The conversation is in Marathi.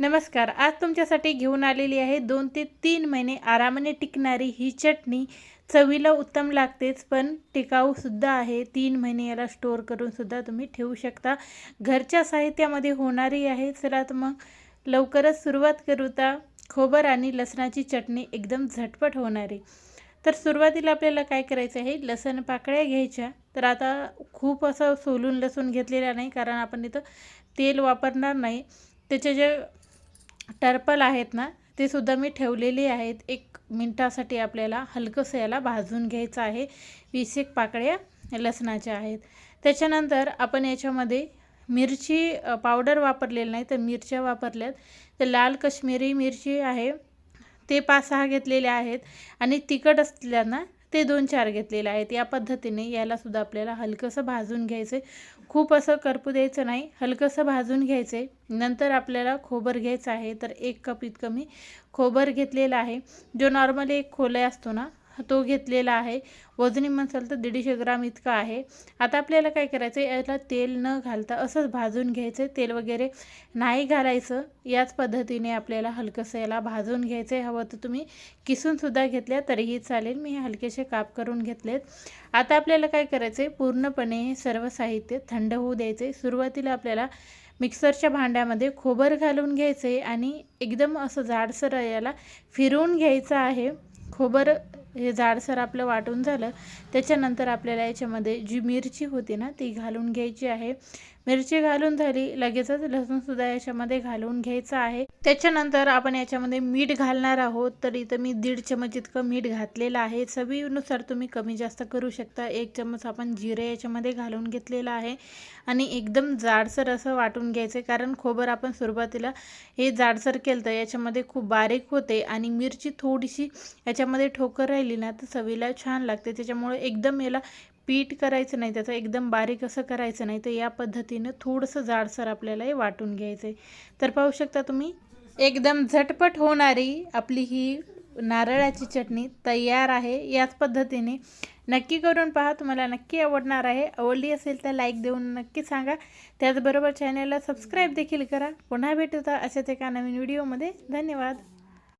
नमस्कार आज तुमच्यासाठी घेऊन आलेली आहे दोन ते तीन महिने आरामाने टिकणारी ही चटणी. चवीला उत्तम लागतेच पण टिकाऊसुद्धा आहे. तीन महिने याला स्टोअर करूनसुद्धा तुम्ही ठेवू शकता. घरच्या साहित्यामध्ये होणारी आहे. चला तर मग लवकरच सुरुवात करूता. खोबर आणि लसणाची चटणी एकदम झटपट होणारी. तर सुरुवातीला आपल्याला काय करायचं आहे? लसण पाकळ्या घ्यायच्या. तर आता खूप असं सोलून लसूण घेतलेला नाही कारण आपण इथं तेल वापरणार नाही. त्याचे जे टर्पल आहेत ना ते सुद्धा मी ठेवलेली आहेत. एक मिनटासाठी आपल्याला हलकंसं याला भाजून घ्यायचं आहे. वीस एक पाकळ्या लसणाच्या आहेत. त्याच्यानंतर आपण याच्यामध्ये मिरची पावडर वापरलेली नाही तर मिरच्या वापरल्यात. तर लाल कश्मीरी मिरची आहे. ते पाच सहा घेतलेले आहेत. आणि तिखट असल्यानं ते दोन चार घेतलेले आहेत. या पद्धतीने यालासुद्धा आपल्याला हलकंसं भाजून घ्यायचं आहे खूप असं करपू द्यायचं नाही. हलकंसं भाजून घ्यायचं आहे नंतर आपल्याला खोबर घ्यायचं आहे. तर एक कप इतकं मी खोबर घेतलेलं आहे. जो नॉर्मली एक खोले असतो ना तो घेतलेला आहे. वजनी म्हणसाल तर दीडशे ग्राम इतका आहे. आता आपल्याला काय करायचं आहे याला तेल न घालता असंच भाजून घ्यायचं तेल वगैरे नाही घालायचं. याच पद्धतीने आपल्याला हलकंसं याला भाजून घ्यायचं आहे हवं तर तुम्ही किसूनसुद्धा घेतल्या तरीही चालेल. मी हे हलकेसे काप करून घेतलेत. आता आपल्याला काय करायचं आहे पूर्णपणे हे सर्व साहित्य थंड होऊ द्यायचे सुरुवातीला आपल्याला मिक्सरच्या भांड्यामध्ये खोबर घालून घ्यायचं आहे आणि एकदम असं जाडसर याला फिरवून घ्यायचं आहे. खोबर हे जाडसर आपलं वाटून झालं. त्याच्यानंतर आपल्याला याच्यामध्ये जी मिरची होती ना ती घालून घ्यायची आहे. मिरची घालून झाली लगेचच लसूणसुद्धा याच्यामध्ये घालून घ्यायचं आहे. त्याच्यानंतर आपण याच्यामध्ये मीठ घालणार आहोत तर इथं मी दीड चमच इतकं मीठ घातलेलं आहे. चवीनुसार तुम्ही कमी जास्त करू शकता. एक चमच आपण जिरे याच्यामध्ये घालून घेतलेलं आहे. आणि एकदम जाडसर असं वाटून घ्यायचं कारण खोबर आपण सुरुवातीला हे जाडसर केलं तर याच्यामध्ये खूप बारीक होते. आणि मिरची थोडीशी याच्यामध्ये ठोकर राहिली ना तर चवीला छान लागते. त्याच्यामुळे एकदम याला पीठ करायचं नाही त्याचं एकदम बारीक असं करायचं नाही. तर या पद्धतीनं थोडंसं जाडसर आपल्याला हे वाटून घ्यायचं आहे तर पाहू शकता तुम्ही एकदम झटपट होणारी आपली ही नारळाची चटणी तयार आहे. याच पद्धतीने नक्की करून पहा तुम्हाला नक्की आवडणार आहे. आवडली असेल तर लाईक देऊन नक्की सांगा. त्याचबरोबर चॅनलला सबस्क्राईब देखील करा. पुन्हा भेटूता अशाच एका नवीन व्हिडिओमध्ये धन्यवाद.